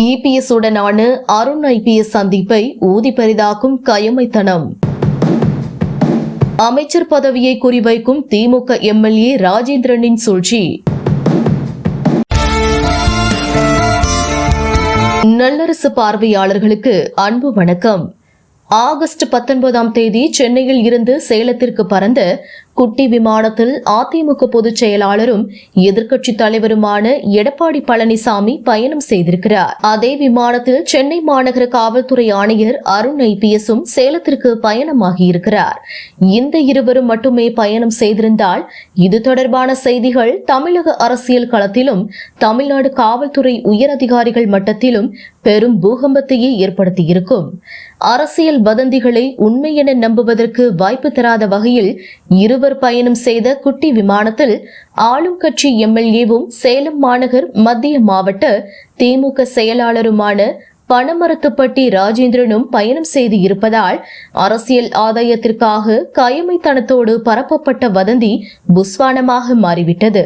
EPS உடனான Arun IPS சந்திப்பை ஊதி பெரிதாக்கும் கயமைத்தனம். அமைச்சர் பதவியை குறிவைக்கும் திமுக எம்எல்ஏ ராஜேந்திரனின் சூழ்ச்சி. நல்லரசு பார்வையாளர்களுக்கு அன்பு வணக்கம். ஆகஸ்ட் பத்தொன்பதாம் தேதி சென்னையில் இருந்து சேலத்திற்கு பறந்த குட்டி விமானத்தில் அதிமுக பொதுச் செயலாளரும் எதிர்க்கட்சித் தலைவருமான எடப்பாடி பழனிசாமி பயணம் செய்திருக்கிறார். அதே விமானத்தில் சென்னை மாநகர காவல்துறை ஆணையர் அருண் ஐபிஎஸும் சேலத்திற்கு பயணமாகியிருக்கிறார் இந்த இருவரும் மட்டுமே பயணம் செய்திருந்தால் இது தொடர்பான செய்திகள் தமிழக அரசியல் களத்திலும் தமிழ்நாடு காவல்துறை உயரதிகாரிகள் மட்டத்திலும் பெரும் பூகம்பத்தையே ஏற்படுத்தியிருக்கும். அரசியல் வதந்திகளை உண்மை என நம்புவதற்கு வாய்ப்பு தராத வகையில் இருவர் பயணம் செய்த குட்டி விமானத்தில் ஆளும் கட்சி எம்எல்ஏவும் சேலம் மாநகர் மத்திய மாவட்ட திமுக செயலாளருமான பணமரத்துப்பட்டி ராஜேந்திரனும் பயணம் செய்து இருப்பதால் அரசியல் ஆதாயத்திற்காக கயமைத்தனத்தோடு பரப்பப்பட்ட வதந்தி புஸ்வானமாக மாறிவிட்டது.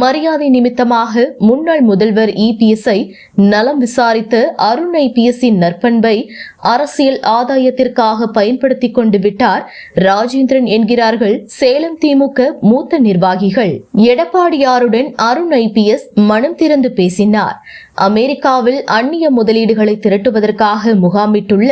மரியாதை நிமித்தமாக முன்னாள் முதல்வர் இபிஎஸ்ஐ நலம் விசாரித்த அருண் ஐபிஎஸ்ஸின் நற்பண்பை அரசியல் ஆதாயத்திற்காக பயன்படுத்திக் கொண்டு விட்டார் ராஜேந்திரன் என்கிறார்கள் சேலம் திமுக மூத்த நிர்வாகிகள். எடப்பாடியாருடன் அருண் ஐபிஎஸ் மனம் திறந்து பேசினார். அமெரிக்காவில் அந்நிய முதலீடுகளை திரட்டுவதற்காக முகாமிட்டுள்ள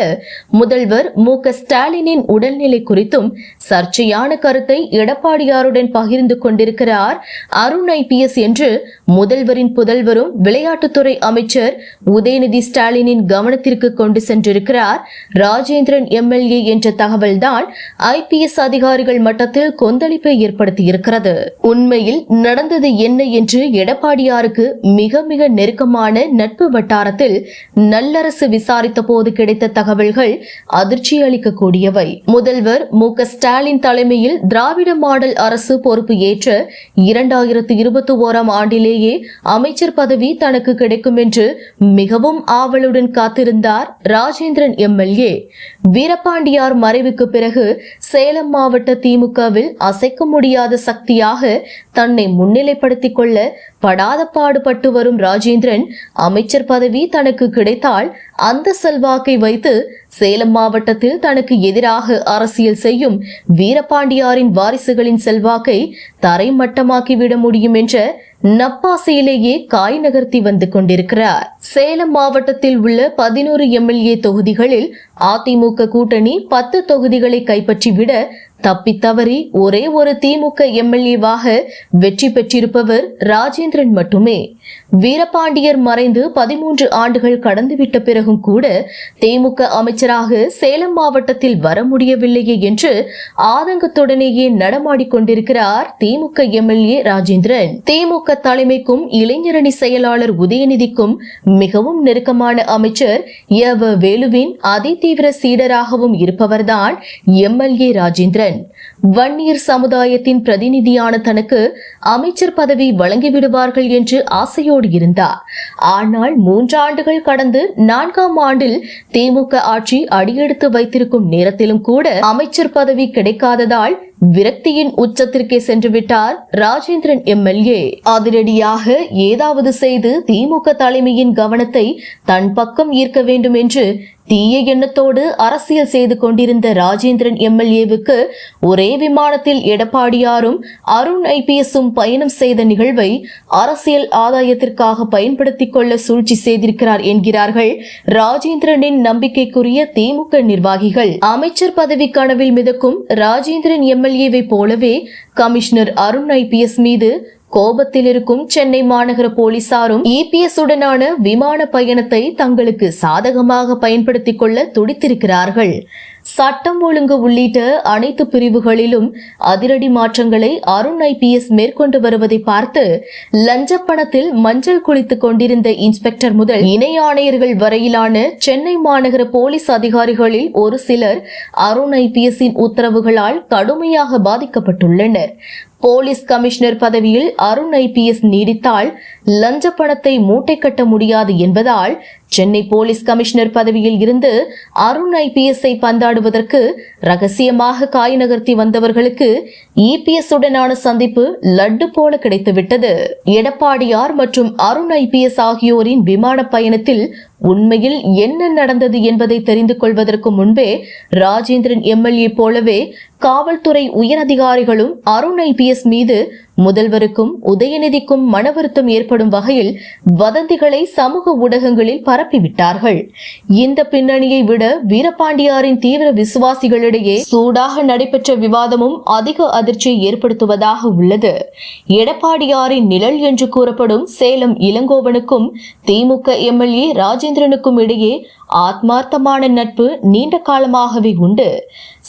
முதல்வர் மு க ஸ்டாலினின் உடல்நிலை குறித்தும் சர்ச்சையான கருத்தை எடப்பாடியாருடன் பகிர்ந்து கொண்டிருக்கிறார் அருண் ஐபிஎஸ் என்று முதல்வரின் புதல்வரும் விளையாட்டுத்துறை அமைச்சர் உதயநிதி ஸ்டாலினின் கவனத்திற்கு கொண்டு சென்றிருக்கிறார். ராஜேந்திரன் எம்எல்ஏ என்ற தகவல்தான் ஐபிஎஸ் அதிகாரிகள் மட்டத்தில் கொந்தளிப்பை ஏற்படுத்தியிருக்கிறது. உண்மையில் நடந்தது என்ன என்று எடப்பாடியாருக்கு மிக மிக நெருக்கமான நட்பு வட்டாரத்தில் நல்லரசு விசாரித்த போது கிடைத்த தகவல்கள் அதிர்ச்சி அளிக்கக்கூடியவை. முதல்வர் மு. க. ஸ்டாலின் தலைமையில் திராவிட மாடல் அரசு பொறுப்பு ஏற்ற இரண்டாயிரத்து இருபத்தி ஓராம் ஆண்டிலேயே அமைச்சர் பதவி தனக்கு கிடைக்கும் என்று மிகவும் ஆவலுடன் காத்திருந்தார் ராஜேந்திரன் எம்எல்ஏ. வீரபாண்டியார் மறைவுக்கு பிறகு சேலம் மாவட்ட திமுகவில் அசைக்க முடியாத சக்தியாக தன்னை முன்னிலைப்படுத்திக் கொள்ள படாத பாடுபட்டு வரும் ராஜேந்திரன் அமைச்சர் பதவி தனக்கு கிடைத்தால் அந்த செல்வாக்கை வைத்து சேலம் மாவட்டத்தில் தனக்கு எதிராக அரசியல் செய்யும் வீரபாண்டியாரின் வாரிசுகளின் செல்வாக்கை தரைமட்டமாக்கிவிட முடியும் என்ற நப்பாசையிலேயே காய் நகர்த்தி வந்து கொண்டிருக்கிறார். சேலம் மாவட்டத்தில் உள்ள பதினோரு எம்எல்ஏ தொகுதிகளில் அதிமுக கூட்டணி பத்து தொகுதிகளை கைப்பற்றிவிட தப்பித்தவறி ஒரே ஒரு திமுக எம்எல்ஏவாக வெற்றி பெற்றிருப்பவர் ராஜேந்திரன் மட்டுமே. வீரபாண்டியர் மறைந்து பதிமூன்று ஆண்டுகள் கடந்துவிட்ட பிறகும் கூட திமுக அமைச்சராக சேலம் மாவட்டத்தில் வர முடியவில்லையே என்று ஆதங்கத்துடனேயே நடமாடிக்கொண்டிருக்கிறார் திமுக எம்எல்ஏ ராஜேந்திரன். திமுக தலைமைக்கும் இளைஞரணி செயலாளர் உதயநிதிக்கும் மிகவும் நெருக்கமான அமைச்சர் எவ வேலுவின் அதிதீவிர சீடராகவும் இருப்பவர்தான் எம்எல்ஏ ராஜேந்திரன். வன்னியர் சமுதாயத்தின் பிரதிநிதியான தனக்கு அமைச்சர் பதவி வழங்கிவிடுவார்கள் என்று ஆசையோடு இருந்தார். ஆனால் மூன்றாண்டுகள் கடந்து நான்காம் ஆண்டில் திமுக ஆட்சி அடியெடுத்து வைத்திருக்கும் நேரத்திலும் கூட அமைச்சர் பதவி கிடைக்காததால் விரக்தியின் உச்சத்திற்கே சென்று விட்டார் ராஜேந்திரன் எம்எல்ஏ. அதிரடியாக ஏதாவது செய்து திமுக தலைமையின் கவனத்தை தன் பக்கம் ஈர்க்க வேண்டும் என்று தீய எண்ணத்தோடு அரசியல் செய்து கொண்டிருந்த ராஜேந்திரன் எம்எல்ஏவுக்கு ஒரே விமானத்தில் எடப்பாடியாரும் அருண் ஐபிஎஸும் பயணம் செய்த நிகழ்வை அரசியல் ஆதாயத்திற்காக பயன்படுத்திக் கொள்ள சூழ்ச்சி செய்திருக்கிறார் என்கிறார்கள் ராஜேந்திரனின் நம்பிக்கைக்குரிய திமுக நிர்வாகிகள். அமைச்சர் பதவி கனவில் மிதக்கும் ராஜேந்திரன் எம்எல்ஏவை போலவே கமிஷனர் அருண் ஐபிஎஸ் மீது கோபத்தில் இருக்கும் சென்னை மாநகர போலீசாரும் இபிஎஸ் உடனான விமான பயணத்தை தங்களுக்கு சாதகமாக பயன்படுத்திக் கொள்ள துடித்திருக்கிறார்கள். சட்டம் ஒழுங்கு உள்ளிட்ட அனைத்து பிரிவுகளிலும் அதிரடி மாற்றங்களை அருண் ஐபிஎஸ் மேற்கொண்டு வருவதை பார்த்து லஞ்ச பணத்தில் மஞ்சள் குளித்துக் கொண்டிருந்த இன்ஸ்பெக்டர் முதல் இணை ஆணையர்கள் வரையிலான சென்னை மாநகர போலீஸ் அதிகாரிகளில் ஒரு சிலர் அருண் ஐபிஎஸ்ஸின் உத்தரவுகளால் கடுமையாக பாதிக்கப்பட்டுள்ளனர். போலீஸ் கமிஷனர் பதவியில் அருண் ஐபிஎஸ் நீடித்தால் லஞ்ச பணத்தை மூட்டை கட்ட முடியாது என்பதால் சென்னை போலீஸ் கமிஷனர் பதவியில் இருந்து அருண் ஐபிஎஸ்ஐ பந்தாடுவதற்கு ரகசியமாக காய் நகர்த்தி வந்தவர்களுக்கு இபிஎஸ் உடனான சந்திப்பு லட்டு போல கிடைத்துவிட்டது. எடப்பாடியார் மற்றும் அருண் ஐபிஎஸ் ஆகியோரின் விமான பயணத்தில் உண்மையில் என்ன நடந்தது என்பதை தெரிந்து கொள்வதற்கு முன்பே ராஜேந்திரன் எம்எல்ஏ போலவே காவல்துறை உயரதிகாரிகளும் அருண் ஐபிஎஸ் மீது முதல்வருக்கும் உதயநிதிக்கும் மன வருத்தம் ஏற்படும் வகையில் வதந்திகளை சமூக ஊடகங்களில் பரப்பிவிட்டார்கள். இந்த பின்னணியை விட வீரபாண்டியாரின் தீவிர விசுவாசிகளிடையே சூடாக நடைபெற்ற விவாதமும் அதிக அதிர்ச்சியை ஏற்படுத்துவதாக உள்ளது. எடப்பாடியாரின் நிழல் என்று கூறப்படும் சேலம் இளங்கோவனுக்கும் திமுக எம்எல்ஏ ராஜேந்திரனுக்கும் இடையே ஆத்மார்த்தமான நட்பு நீண்ட காலமாகவே உண்டு.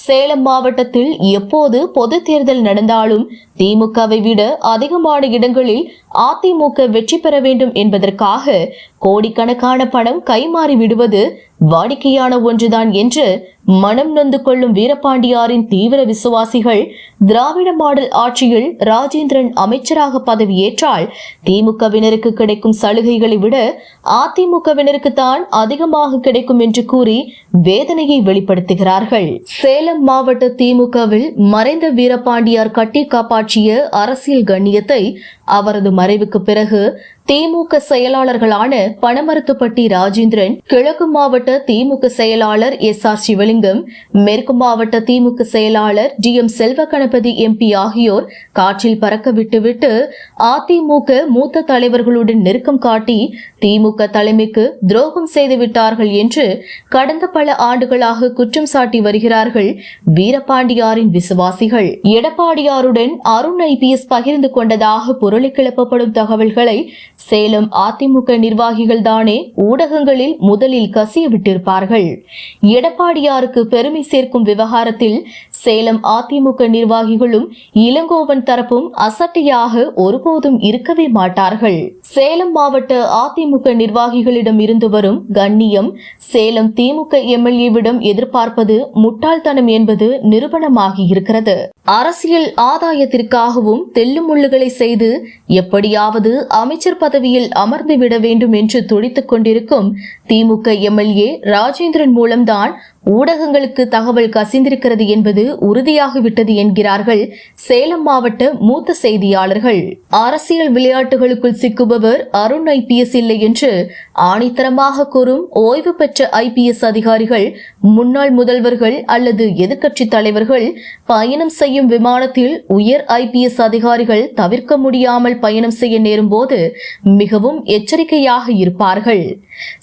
சேலம் மாவட்டத்தில் எப்போது பொது தேர்தல் நடந்தாலும் திமுகவை விட அதிகமான இடங்களில் அதிமுக வெற்றி பெற வேண்டும் என்பதற்காக கோடிக்கணக்கான பணம் கைமாறி விடுவது வாடிக்கையான ஒன்றுதான் என்று மனம் நொந்து கொள்ளும் வீரபாண்டியாரின் தீவிர விசுவாசிகள் திராவிட மாடல் ஆட்சியில் ராஜேந்திரன் அமைச்சராக பதவியேற்றால் திமுகவினருக்கு கிடைக்கும் சலுகைகளை விட அதிமுகவினருக்கு தான் அதிகமாக கிடைக்கும் என்று கூறி வேதனையை வெளிப்படுத்துகிறார்கள். சேலம் மாவட்ட திமுகவில் மறைந்த வீரபாண்டியார் கட்டி காப்பாற்றிய அரசியல் கண்ணியத்தை அவரது மறைவுக்கு பிறகு திமுக செயலாளர்களான பனமரத்துப்பட்டி ராஜேந்திரன் கிழக்கு மாவட்ட திமுக செயலாளர் எஸ் ஆர் சிவலிங்கம் மேற்கு மாவட்ட திமுக செயலாளர் D M Selva Ganapathi MP ஆகியோர் காற்றில் பறக்க விட்டுவிட்டு அதிமுக மூத்த தலைவர்களுடன் நெருக்கம் காட்டி திமுக தலைமைக்கு துரோகம் செய்து விட்டார்கள் என்று கடந்த பல ஆண்டுகளாக குற்றம் சாட்டி வருகிறார்கள் வீரபாண்டியாரின் விசுவாசிகள். எடப்பாடியாருடன் அருண் ஐபிஎஸ் பகிர்ந்து கொண்டதாக பொருளை கிளப்பப்படும் தகவல்களை சேலம் அதிமுக நிர்வாகிகள் தானே ஊடகங்களில் முதலில் கசிய விட்டிருப்பார்கள் எடப்பாடியாருக்கு பெருமை சேர்க்கும் விவகாரத்தில் சேலம் அதிமுக நிர்வாகிகளும் இளங்கோவன் தரப்பும் அசட்டையாக ஒருபோதும் இருக்கவே மாட்டார்கள். சேலம் மாவட்ட அதிமுக நிர்வாகிகளிடம் இருந்து வரும் கண்ணியம் சேலம் திமுக எம்எல்ஏவிடம் எதிர்பார்ப்பது முட்டாள்தனம் என்பது நிரூபணமாகி இருக்கிறது. அரசியல் ஆதாயத்திற்காகவும் தெல்லுமுள்ளுகளை செய்து எப்படியாவது அமைச்சர் பதவியில் அமர்ந்து விட வேண்டும் என்று துடித்துக் கொண்டிருக்கும் திமுக எம்எல்ஏ ராஜேந்திரன் மூலம்தான் ஊடகங்களுக்கு தகவல் கசிந்திருக்கிறது என்பது உறுதியாகிவிட்டது என்கிறார்கள் சேலம் மாவட்ட மூத்த செய்தியாளர்கள். அரசியல் விளையாட்டுகளுக்குள் சிக்குபவர் அருண் ஐபிஎஸ் இல்லை என்று ஆணித்தரமாக கூறும் ஓய்வு பெற்ற ஐபிஎஸ் அதிகாரிகள் முன்னாள் முதல்வர்கள் அல்லது எதிர்க்கட்சி தலைவர்கள் பயணம் செய்யும் விமானத்தில் உயர் ஐபிஎஸ் அதிகாரிகள் தவிர்க்க முடியாமல் பயணம் செய்ய நேரும் போது மிகவும் எச்சரிக்கையாக இருப்பார்கள்.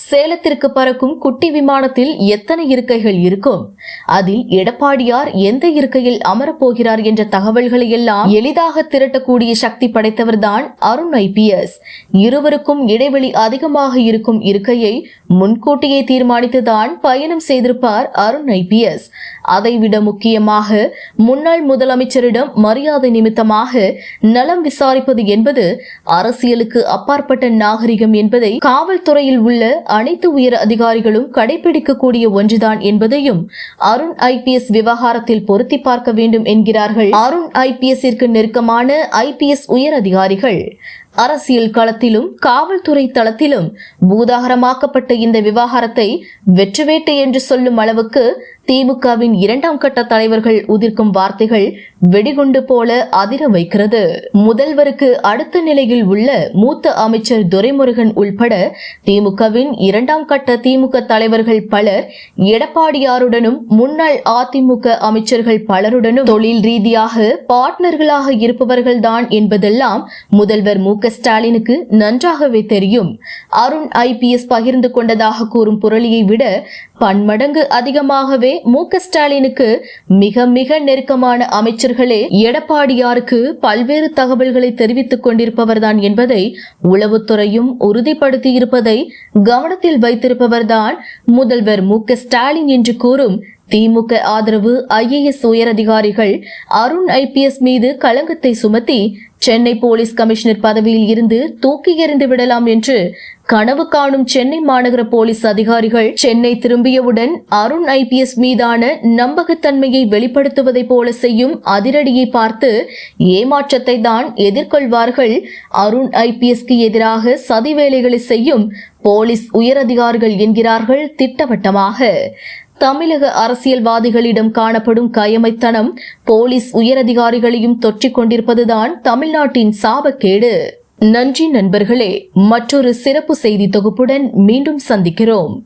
சேலத்திற்கு பறக்கும் குட்டி விமானத்தில் எத்தனை இருக்கைகள் இருக்கும். அதில் எடப்பாடியார் எந்த இருக்கையில் அமரப்போகிறார் என்ற தகவல்களை எல்லாம் எளிதாக திரட்டக்கூடிய சக்தி படைத்தவர்தான் அருண் ஐபிஎஸ் இருவருக்கும் இடைவெளி அதிகமாக இருக்கும் இருக்கையை முன்கூட்டியே தீர்மானித்துதான் பயணம் செய்திருப்பார் அருண் ஐபிஎஸ் அதைவிட முக்கியமாக முன்னாள் முதலமைச்சரிடம் மரியாதை நிமித்தமாக நலம் விசாரிப்பது என்பது அரசியலுக்கு அப்பாற்பட்ட நாகரிகம் என்பதை காவல்துறையில் உள்ள அனைத்து உயர் அதிகாரிகளும் கடைபிடிக்கக்கூடிய ஒன்றுதான் என்பதையும் அருண் ஐபிஎஸ் விவகாரத்தில் பொருத்தி பார்க்க வேண்டும் என்கிறார்கள். அருண் ஐபிஎஸ்ஸிற்கு நெருக்கமான ஐபிஎஸ் உயர் அதிகாரிகள் அரசியல் களத்திலும் காவல்துறை தளத்திலும் பூதாகரமாக்கப்பட்ட இந்த விவகாரத்தை வெற்றுவேட்டு என்று சொல்லும் அளவுக்கு திமுகவின் இரண்டாம் கட்ட தலைவர்கள் உதிர்க்கும் வார்த்தைகள் வெடிகுண்டு போல அதிர வைக்கிறது. முதல்வருக்கு அடுத்த நிலையில் உள்ள மூத்த அமைச்சர் துரைமுருகன் உள்பட திமுகவின் இரண்டாம் கட்ட திமுக தலைவர்கள் பலர் எடப்பாடியாருடனும் முன்னாள் அதிமுக அமைச்சர்கள் பலருடனும் தொழில் ரீதியாக பார்ட்னர்களாக இருப்பவர்கள்தான் என்பதெல்லாம் முதல்வர் மு க ஸ்டாலினுக்கு நன்றாகவே தெரியும். அருண் ஐபிஎஸ் பகிர்ந்து கொண்டதாக கூறும் புரளியை விட பன்மடங்கு அதிகமாகவே மு க ஸ்டாலினுக்கு மிக மிக நெருக்கமான அமைச்சர்களே எடப்பாடியாருக்கு பல்வேறு தகவல்களை தெரிவித்துக் கொண்டிருப்பவர்தான் என்பதை உளவுத்துறையும் உறுதிப்படுத்தியிருப்பதை கவனத்தில் வைத்திருப்பவர்தான் முதல்வர் மு க ஸ்டாலின் என்று கூறும் திமுக ஆதரவு ஐஏஎஸ் உயரதிகாரிகள் அருண் ஐபிஎஸ் மீது களங்கத்தை சுமத்தி சென்னை போலீஸ் கமிஷனர் பதவியில் இருந்து தூக்கி எறிந்து விடலாம் என்று கனவு காணும் சென்னை மாநகர போலீஸ் அதிகாரிகள் சென்னை திரும்பியவுடன் அருண் ஐபிஎஸ் மீதான நம்பகத்தன்மையை வெளிப்படுத்துவதைப் போல செய்யும் அதிரடியை பார்த்து ஏமாற்றத்தை தான் எதிர்கொள்வார்கள். அருண் ஐபிஎஸ்க்கு எதிராக சதி வேலைகளை செய்யும் போலீஸ் உயரதிகாரிகள் என்கிறார்கள் திட்டவட்டமாக. தமிழக அரசியல்வாதிகளிடம் காணப்படும் கயமைத்தனம் போலீஸ் உயரதிகாரிகளையும் தொற்றிக் கொண்டிருப்பதுதான் தமிழ்நாட்டின் சாபக்கேடு. நன்றி நண்பர்களே மற்றொரு சிறப்பு செய்தி தொகுப்புடன் மீண்டும் சந்திக்கிறோம்.